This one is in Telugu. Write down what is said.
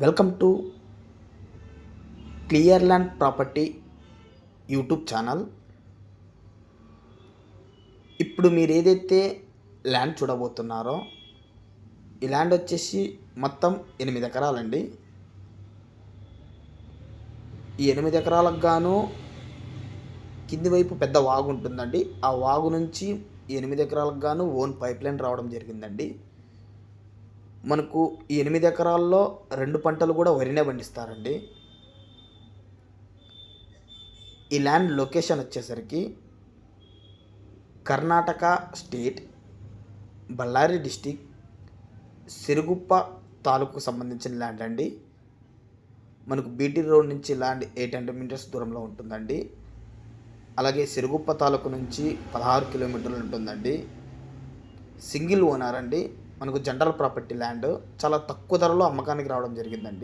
Welcome to clear land property YouTube channel. ఇప్పుడు మీరు ఏదైతే ల్యాండ్ చూడబోతున్నారో ఈ ల్యాండ్ వచ్చేసి మొత్తం ఎనిమిది ఎకరాలండి. ఈ ఎనిమిది ఎకరాలకు గాను కింది వైపు పెద్ద వాగు ఉంటుందండి. ఆ వాగు నుంచి ఎనిమిది ఎకరాలకు గాను ఓన్ పైప్ లైన్ రావడం జరిగిందండి. మనకు ఈ ఎనిమిది ఎకరాల్లో రెండు పంటలు కూడా వరినే పండిస్తారండి. ఈ ల్యాండ్ లొకేషన్ వచ్చేసరికి కర్ణాటక స్టేట్ బళ్ళారి డిస్టిక్ సిరుగుప్ప తాలూకు సంబంధించిన ల్యాండ్ అండి. మనకు బీటీ రోడ్ నుంచి ల్యాండ్ ఎయిట్ హండ్రెడ్ మీటర్స్ దూరంలో ఉంటుందండి. అలాగే సిరుగుప్ప తాలూకు నుంచి పదహారు కిలోమీటర్లు ఉంటుందండి. సింగిల్ ఓనర్ అండి. మనకు జనరల్ ప్రాపర్టీ ల్యాండ్ చాలా తక్కువ ధరలో అమ్మకానికి రావడం జరిగిందండి.